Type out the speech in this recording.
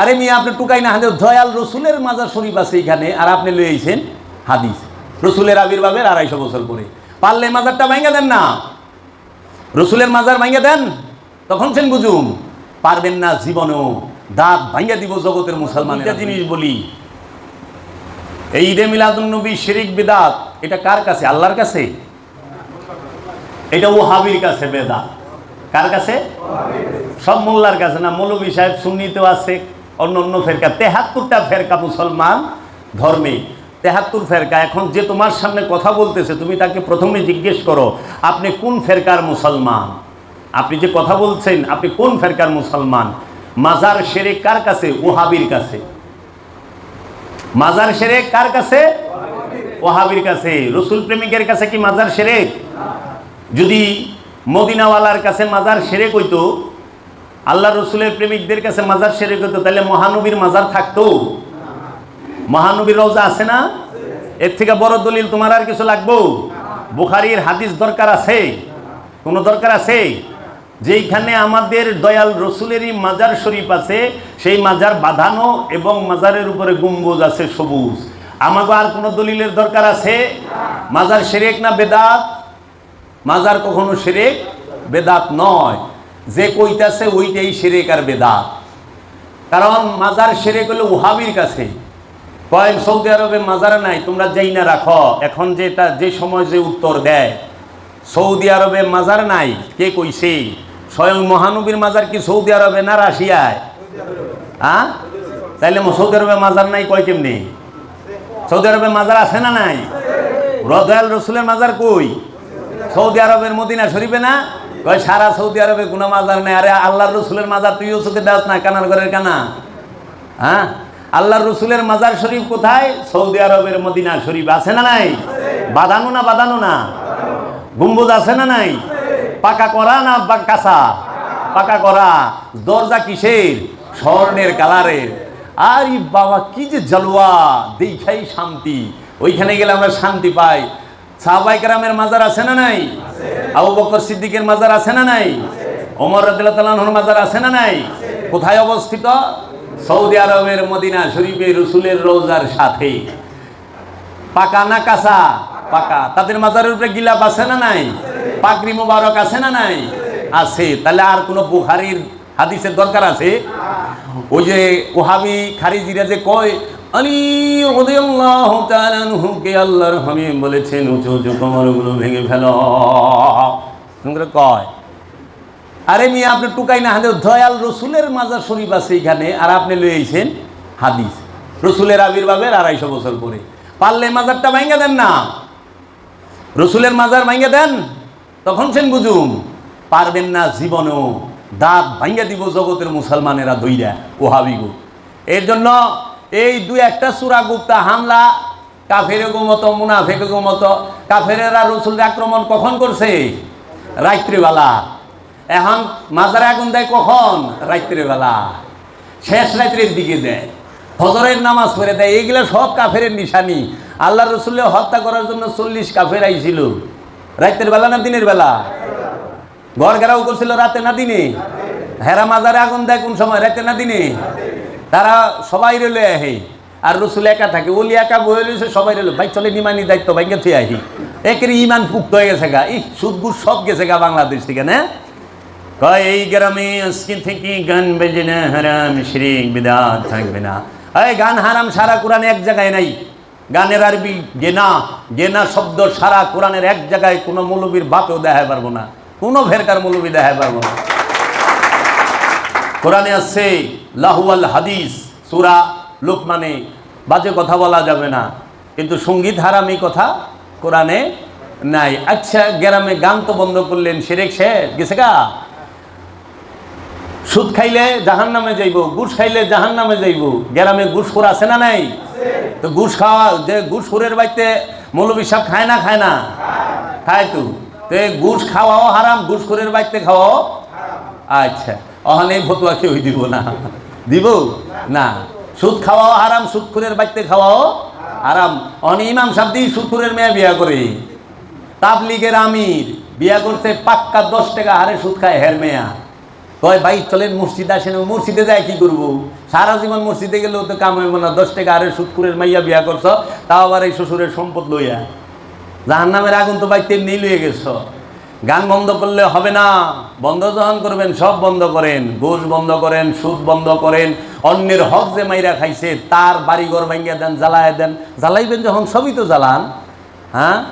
আরে মিয়া আপনি টুকাই না হাতে দয়াল রসুলের মাজার শরীফ আছে এখানে আর আপনি লয়ে আইছেন হাদিস। রসুলের আবির্ভাবের আড়াইশো বছর পরে। পারলে মাজারটা ভাঙ্গা দেন না। রসুলের মাজার ভাঙ্গা দেন তখন সেন বুঝুম পারবেন না জীবনেও দাঁত ভাঙ্গা দিব জগতের মুসলমান এটা জিনিস বলি। এই ঈদে মিলাদুন্নবী শিরিক বিদাত এটা কার কাছে? আল্লাহর কাছে? এটা ওহাবির কাছে বেদাত। কার কাছে? সব মোল্লার কাছে না মৌলবী সাহেব সুন্নিতেও আছে অন্য অন্য ফেরকা। তেহাত্তরটা ফেরকা মুসলমান ধর্মে। তেহাত্তর ফেরকা। এখন যে তোমার সামনে কথা বলতেছে, তুমি তাকে প্রথমে জিজ্ঞেস করো, আপনি কোন ফেরকার মুসলমান? আপনি যে কথা বলছেন, আপনি কোন ফেরকার মুসলমান? মাজার সেরে কার কাছে? ওহাবির কাছে। মাজার সেরে কার কাছে? ওহাবির কাছে। রসুল প্রেমিকের কাছে কি মাজার সেরে? যদি মদিনাওয়ালার কাছে মাজার সেরে কইতো আল্লাহ রসুলের প্রেমিকদের কাছে মাজার সেরে কইতো তাহলে মহানবীর মাজার থাকতো। মহানবীর রওজা আছে না? এর থেকে বড় দলিল তোমার আর কিছু লাগবো? বুখারির হাদিস দরকার আছে? কোনো দরকার আছে? যেইখানে আমাদের দয়াল রসুলেরই মাজার শরীফ আছে, সেই মাজার বাঁধানো এবং মাজারের উপরে গুম্বুজ আছে সবুজ। আমাকে আর কোনো দলিলের দরকার আছে? মাজার শেরেক না বেদাত? মাজার কখনো সেরেক? বেদাত নয়। যে কইতাছে ওইটাই সেরেক আর বেদাত। কারণ মাজার সেরেক হলো ওহাবির কাছে। কয়েক সৌদি আরবে মাজার নাই, তোমরা যেই না রাখো। এখন যেটা, যে সময় যে উত্তর দেয়, সৌদি আরবে মাজার নাই, কে কইছে? স্বয়ং মহানবীর মাজার কি সৌদি আরবে না রাশিয়ায়? হ্যাঁ তাইলে সৌদি আরবে মাজার নাই কয় কেমনি? সৌদি আরবে মাজার আছে না নাই? রদয়াল রসুলের মাজার কই? সৌদি আরবের মদিনা শরীফে না? কয়, সারা সৌদি আরবে কোনো মাজার নেই? আরে আল্লাহর রসুলের মাজার তুইও চোখে দাস না, কানার ঘরের কানা। হ্যাঁ? আল্লাহর রসুলের মাজার শরীফ কোথায়? সৌদি আরবের মদিনা শরীফ আছে না নাই? বাঁধানো না বাঁধানো না? গম্বুজ আছে না নাই? পাকা করা না কাঁচা? পাকা করা। দরজা কিসের? স্বর্ণের কালারের। আর বাবা, কি যে জলওয়া দেখাই শান্তি। ওইখানে গেলে আমরা শান্তি পাই। সাহবাই কারামের মাজার আছে না নাই? আবু বকর সিদ্দিকের মাজার আছে না নাই? ওমর রাদিল্লাহর মাজার আছে না নাই? কোথায় অবস্থিত? সৌদি আরবের মদিনা শরীফে রসুলের রোজার সাথে। পাকা না কাঁচা? পাকা। তাদের মাজারের উপরে গিলাপ আছে না নাই? পাকরি মুবারক আছে না নাই? আছে। তাহলে আর কোনো বুখারির হাদিসের দরকার আছে? ওই যে ওহাবি খারিজিরা যে কয় আলী রাদিয়াল্লাহু তাআলা আনহুকে আল্লাহর হাবিব বলেছেন, উঁচু উঁচু ভেঙে ফেলো। কয়। আরে আপনি টুকাই না রসুলের মাজার আছে এখানে, আর আপনি হাদিস। রসুলের আড়াইশো বছর পরে। পারলে মাজারটা ভাঙ্গা দেন না। রসুলের মাজার ভাঙ্গা দেন, তখন সেন বুঝুম পারবেন না জীবনেও। দাঁত ভাঙ্গা দিব জগতের মুসলমানেরা দইরা ওহাবিগু এর জন্য এই দুই একটা সুরা গুপ্তা হামলা কাফের মতো মুনাফেক মতো, কাফেরেরা রসুলের আক্রমণ কখন করছে? রাত্রিবেলা। এখন মাজারে আগুন দেয় কখন? রাত্রিবেলা। শেষ রাত্রির দিকে দেয়। ফজরের নামাজ পড়ে দেয়। এইগুলো সব কাফের নিশানি। আল্লাহ রসুল্লে হত্যা করার জন্য চল্লিশ কাফের আইছিল। রাতের বেলা না দিনের বেলা? ঘর ঘেরাও করছিল রাতে না দিনে? হেরা মাজারে আগুন দেয় কোন সময়? রাতে না দিনে? তারা সবাই রেলে আহে। আর রসুল একা থাকে। ওলি একা বয়ে রয়েছে সবাই রেলো। ভাই, চলে নিমানি দায়িত্ব ভাইকে থুয়ে আহি। একের ইমান পুক্ত হয়ে গেছে গা। ই সুদগুর সব গেছে গা বাংলাদেশ থেকে, না? কয়, এই গ্রামে আজকে থেকে গান বেজে না, হারাম শিরিক, বিদাত থাকবে না। এই গান হারাম সারা কোরআনে এক জায়গায় নাই। গানের আরবি গেনা গেনা শব্দ সারা কোরআনের এক জায়গায় কোনো মৌলবীর বাপেও দেখায় পারব না। কোনো ভেরকার মৌলবী দেখায় পারব না। কোরআনে আছে, লাহুয়াল হাদিস, সুরা লোকমানে। বাজে কথা বলা যাবে না, কিন্তু সংগীত হারাম কথা কোরআনে নাই। আচ্ছা গ্রামে গান তো বন্ধ করলেন, সেরেক সে গেছে গা? সুদ খাইলে জাহান নামে যাইব গুস খাইলে জাহান নামে যাইব। গ্রামে ঘুষখোর আছে না নাই? তো ঘুষ খাওয়া, যে ঘুষখোরের বাড়িতে মৌলবী সাহেব খায় না খায় না? খায় তো। তে ঘুষ খাওয়াও হারাম ঘুষখোরের বাড়িতে খাওয়াও? আচ্ছা। অহানে ভতুয়া কেউ দিব না। দিব? না। সুদ খাওয়াও হারাম, সুদখুরের বাড়িতে খাওয়াও হারাম। অন ইমাম সাহেব সুদখুরের মেয়ে বিয়া করে। তাবলিগের আমির, বিয়া করছে পাক্কা দশ টাকা হারে সুদ খায় হের মেয়া। কয়, ভাই, চলেন মসজিদ আসেন মসজিদে যায় কি করব? সারা জীবন মসজিদে গেলেও তো কাম হইব না। দশ টাকা আরে সুৎকুরের মাইয়া বিয়া করছ, তাও আবার এই শ্বশুরের সম্পদ লইয়া। জাহান নামের আগুন তো ভাই তেমনি লইয়ে গেছ। গান বন্ধ করলে হবে না। বন্ধ যখন করবেন, সব বন্ধ করেন। ঘুষ বন্ধ করেন, সুদ বন্ধ করেন। অন্যের হক যে মাইরা খাইছে, তার বাড়িঘর ঘর ভাঙ্গিয়া দেন, জ্বালায় দেন। জ্বালাইবেন যখন, সবই তো জ্বালান। হ্যাঁ?